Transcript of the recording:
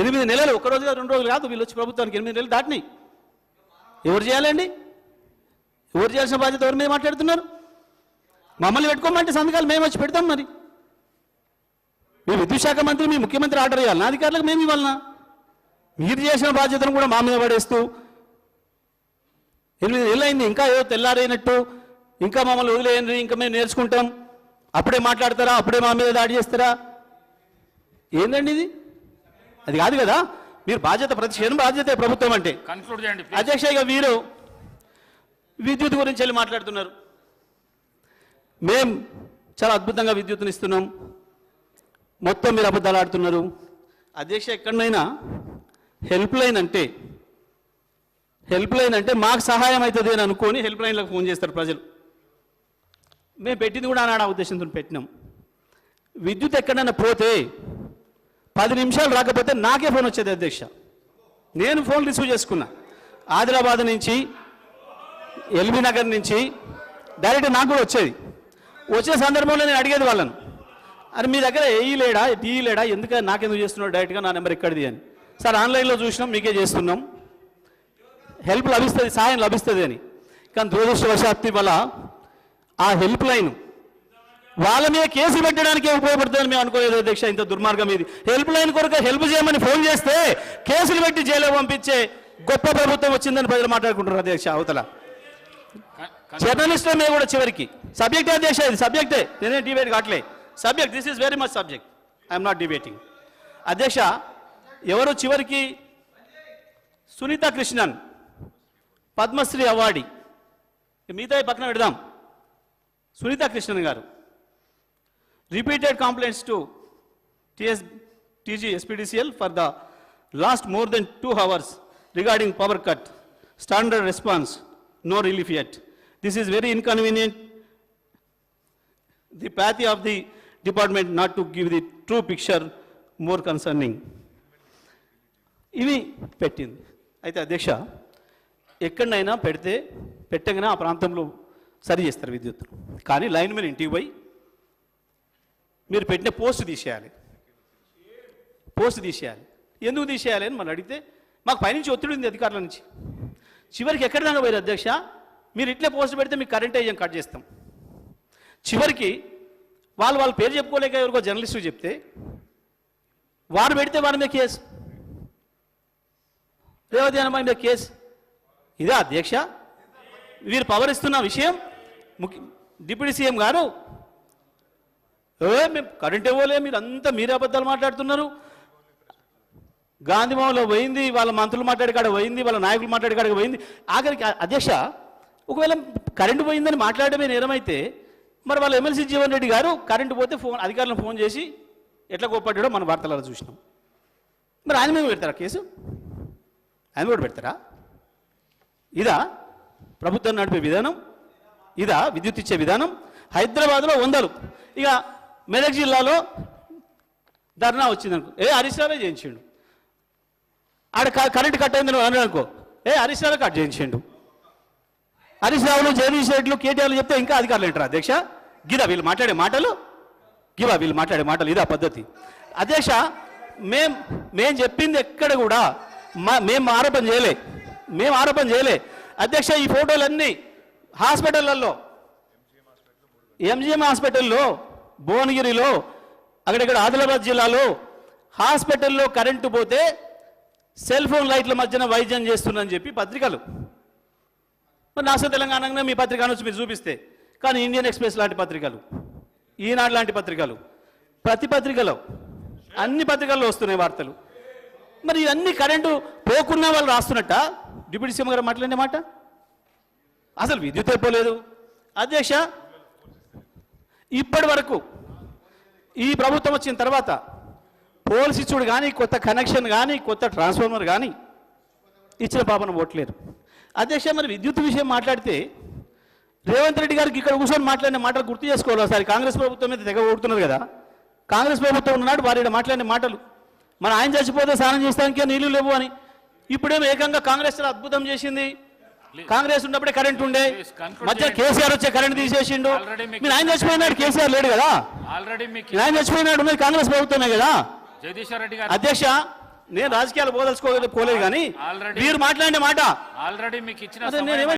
ఎనిమిది నెలలు ఒక రోజు రెండు రోజులు కాదు వీళ్ళు వచ్చి ప్రభుత్వానికి ఎనిమిది నెలలు దాటినాయి. ఎవరు చేయాలండి? ఎవరు చేయాల్సిన బాధ్యత ఎవరి మీద మాట్లాడుతున్నారు? మమ్మల్ని పెట్టుకోమంటే సంతకాలు మేము వచ్చి పెడతాం మరి. మీ విద్యుత్ శాఖ మంత్రి మీ ముఖ్యమంత్రి ఆర్డర్ ఇవ్వాలి నా అధికారులకు మేము ఇవ్వాలనా? మీరు చేసిన బాధ్యతను కూడా మా మీద పడేస్తూ ఎనిమిది నెలలైంది అయింది ఇంకా ఏదో తెల్లారైనట్టు ఇంకా మమ్మల్ని వదిలేయండి ఇంకా మేము నేర్చుకుంటాం. అప్పుడే మాట్లాడతారా? అప్పుడే మా మీద దాడి చేస్తారా? ఏందండి ఇది? అది కాదు కదా? మీరు బాధ్యత ప్రతి క్షణం బాధ్యత ప్రభుత్వం అంటే. కన్క్లూడ్ చేయండి. అధ్యక్ష ఇక వీరు విద్యుత్ గురించి వెళ్ళి మాట్లాడుతున్నారు. మేం చాలా అద్భుతంగా విద్యుత్తుని ఇస్తున్నాం. మొత్తం మీరు అబద్ధాలు ఆడుతున్నారు. అధ్యక్ష ఎక్కడనైనా హెల్ప్ లైన్ అంటే హెల్ప్ లైన్ అంటే మాకు సహాయం అవుతుంది అని అనుకొని హెల్ప్ లైన్లకు ఫోన్ చేస్తారు ప్రజలు. మేము పెట్టింది కూడా ఆనాడు ఆ ఉద్దేశంతో పెట్టినాం. విద్యుత్ ఎక్కడైనా పోతే పది నిమిషాలు రాకపోతే నాకే ఫోన్ వచ్చేది అధ్యక్ష. నేను ఫోన్ రిసీవ్ చేసుకున్నా. ఆదిలాబాద్ నుంచి ఎల్బీ నగర్ నుంచి డైరెక్ట్ నాకు కూడా వచ్చేది. వచ్చే సందర్భంలో నేను అడిగేది వాళ్ళను. అరే మీ దగ్గర ఏ లేడా? టీ లేడా? ఎందుకు నాకెందుకు చేస్తున్నాడు డైరెక్ట్గా? నా నెంబర్ ఎక్కడిది అని. సార్ ఆన్లైన్లో చూసినాం మీకే చేస్తున్నాం. హెల్ప్ లభిస్తుంది సాయం లభిస్తుంది అని. కానీ దురదృష్టవశాత్తు వల్ల ఆ హెల్ప్ లైన్ వాళ్ళ మీద కేసు పెట్టడానికే ఉపయోగపడుతుందని మేము అనుకోలేదు అధ్యక్ష ఇంత దుర్మార్గం ఇది. హెల్ప్ లైన్ కొరకు హెల్ప్ చేయమని ఫోన్ చేస్తే కేసులు పెట్టి జైలు పంపించే గొప్ప ప్రభుత్వం వచ్చిందని ప్రజలు మాట్లాడుకుంటున్నారు అధ్యక్ష అవతల. కన్- జర్నలిస్టుల మీద కూడా చివరికి. సబ్జెక్టే అధ్యక్ష ఇది సబ్జెక్టే. నేనే డిబేట్ కావట్లే subject this is very much subject. I'm not debating. అధ్యక్ష ఎవరు చివరికి సునీత కృష్ణన్ పద్మశ్రీ అవార్డి. మిగతా పక్కన పెడదాం. Sunitha Krishnan garu. Repeated complaints to TS, TG SPDCL for the last more than two hours regarding power cut standard response no relief yet. This is very inconvenient the apathy of the department not to give the true picture more concerning. ఇవి పెట్టింది. అయితే అధ్యక్ష ఎక్కడైనా పెడితే పెట్టగానే ఆ ప్రాంతంలో సరి చేస్తారు విద్యుత్ కానీ లైన్ మీద ఇంటికి పోయి మీరు పెట్టిన పోస్ట్ తీసేయాలి. పోస్ట్ తీసేయాలి. ఎందుకు తీసేయాలి అని మనం అడిగితే మాకు పైనుంచి ఒత్తిడి ఉంది అధికారుల నుంచి. చివరికి ఎక్కడ దాకా పోయారు అధ్యక్ష? మీరు ఇట్లే పోస్ట్ పెడితే మీకు కరెంట్ ఏజెం కట్ చేస్తాం. చివరికి వాళ్ళు వాళ్ళ పేరు చెప్పుకోలేక ఎవరికో జర్నలిస్టు చెప్తే వారు పెడితే వారి మీద కేసు. రేవతి అనమాయి మీద కేసు. ఇదే అధ్యక్ష? వీరు పవర్ ఇస్తున్న విషయం ముఖ్య డిప్యూటీ సీఎం గారు ఏ మేము కరెంట్ ఇవ్వలే మీరు అంతా మీరే అబద్ధాలు మాట్లాడుతున్నారు. గాంధీభవన్లో పోయింది వాళ్ళ మంత్రులు మాట్లాడే కాడ పోయింది వాళ్ళ నాయకులు మాట్లాడే కాడ పోయింది. ఆఖరికి అధ్యక్ష ఒకవేళ కరెంటు పోయిందని మాట్లాడమే నేరమైతే మరి వాళ్ళ ఎమ్మెల్సీ జీవన్ రెడ్డి గారు కరెంటు పోతే ఫోన్ అధికారులను ఫోన్ చేసి ఎట్లా కోప్పడ్డాడో మన వార్తలలో చూసినాం. మరి ఆయన మీద పెడతారా కేసు? ఆయన కూడా పెడతారా? ఇదా ప్రభుత్వం నడిపే విధానం? ఇదా విద్యుత్ ఇచ్చే విధానం? హైదరాబాద్లో వందలు. ఇక మెదక్ జిల్లాలో ధర్నా వచ్చిందనుకో ఏ హరీష్ రావే చేయించిండు. ఆడ క- కరెంట్ కట్ అయింది నువ్వు అనుకో. ఏ హరీష్ కట్ చేయించిండు. హరీష్ జగదీష్ రెడ్లు కేటీఆర్లు చెప్తే ఇంకా అధికారులు ఏంటారు అధ్యక్ష గిదా వీళ్ళు మాట్లాడే మాటలు? గివా వీళ్ళు మాట్లాడే మాటలు ఇదా పద్ధతి. అధ్యక్ష మేం మేం చెప్పింది ఎక్కడ కూడా మా మేము ఆరోపణ చేయలే. మేము ఆరోపణ చేయలే. అధ్యక్ష ఈ ఫోటోలన్నీ హాస్పిటళ్ళల్లో ఎంజిఎం హాస్పిటల్లో భువనగిరిలో అక్కడక్కడ ఆదిలాబాద్ జిల్లాలో హాస్పిటల్లో కరెంటు పోతే సెల్ ఫోన్ లైట్ల మధ్యన వైద్యం చేస్తుందని చెప్పి పత్రికలు. మరి నాశ తెలంగాణలో మీ పత్రిక అనొచ్చు మీరు చూపిస్తే. కానీ ఇండియన్ ఎక్స్ప్రెస్ లాంటి పత్రికలు ఈనాడు లాంటి పత్రికలు ప్రతి పత్రికలో అన్ని పత్రికల్లో వస్తున్నాయి వార్తలు. మరి ఇవన్నీ కరెంటు పోకున్న వాళ్ళు రాస్తున్నట్ట? డిప్యూటీ సీఎం గారు మాట్లాడిన మాట? అసలు విద్యుత్ అయిపోలేదు అధ్యక్ష ఇప్పటి వరకు ఈ ప్రభుత్వం వచ్చిన తర్వాత పోల్స్ ఇచ్చుడు కానీ కొత్త కనెక్షన్ కానీ కొత్త ట్రాన్స్ఫార్మర్ కానీ ఇచ్చిన పాపన ఓట్లేరు. అధ్యక్ష మరి విద్యుత్ విషయం మాట్లాడితే రేవంత్ రెడ్డి గారికి ఇక్కడ కూర్చొని మాట్లాడిన మాటలు గుర్తు చేసుకోవాలి ఒకసారి. కాంగ్రెస్ ప్రభుత్వం మీద తెగ ఓడుతున్నారు కదా. కాంగ్రెస్ ప్రభుత్వం ఉన్నాడు వారి మాట్లాడిన మాటలు. మన ఆయన చచ్చిపోతే స్నానం చేస్తానికే నీళ్ళు లేవు అని. ఇప్పుడేమో ఏకంగా కాంగ్రెస్ అద్భుతం చేసింది. కాంగ్రెస్ ఉన్నప్పుడే కరెంట్ ఉండే. మధ్య. కేసీఆర్ వచ్చే కరెంట్ తీసేసిండు. మీరు ఆయన చచ్చిపోయినాడు కేసీఆర్ లేడు కదా? మీరు ఆయన చచ్చిపోయినాడు ఉన్నది కాంగ్రెస్ ప్రభుత్వమే కదా? జగదీశ్వర్ రెడ్డి గారు. అధ్యక్ష నేను రాజకీయాలు పోదలుచుకోలేదు పోలేదు కానీ మీరు మాట్లాడిన మాట. ఆల్రెడీ మీకు ఇచ్చిన